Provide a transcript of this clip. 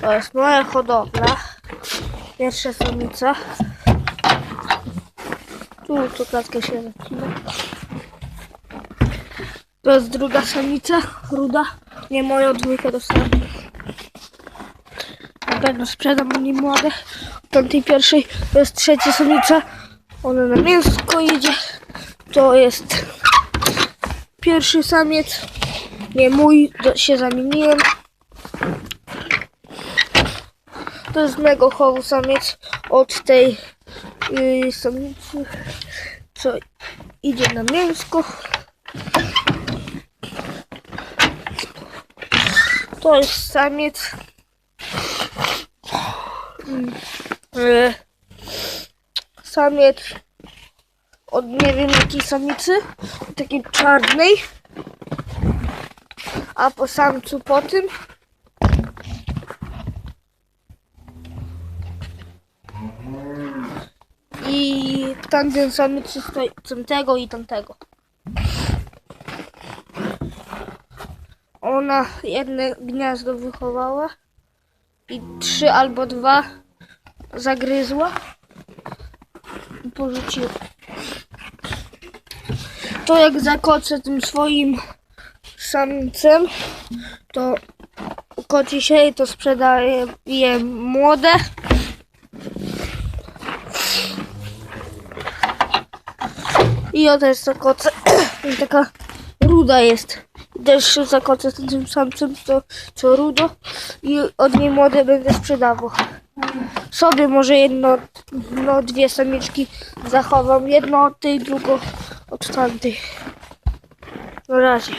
To jest moja hodowla. Pierwsza samica. Tu, tu klatkę się zacina. To jest druga samica, ruda. Nie moją dwójkę dostałem. Na pewno sprzedam nie młode. Od tamtej pierwszej to jest trzecia samica. Ona na mięsko idzie. To jest pierwszy samiec. Nie mój, się zamieniłem. To jest mego chowu samiec od tej yy, samicy, co idzie na mięsko. To jest samiec. Mm, yy, Samiec od nie wiem jakiej samicy, takiej czarnej. A po samcu po tym i tamten samiec tamtego i tamtego. Ona jedno gniazdo wychowała i trzy albo dwa zagryzła i porzuciła. To jak zakoczę tym swoim samcem, to koci się i to sprzedaje je młode. I oto jest zakoce. I taka ruda jest. Też zakoce z tym samcem, co, co rudo. I od niej młode będę sprzedawał. Sobie może jedno, no dwie samiczki zachowam. Jedno od tej, drugą od tamtej. Na razie.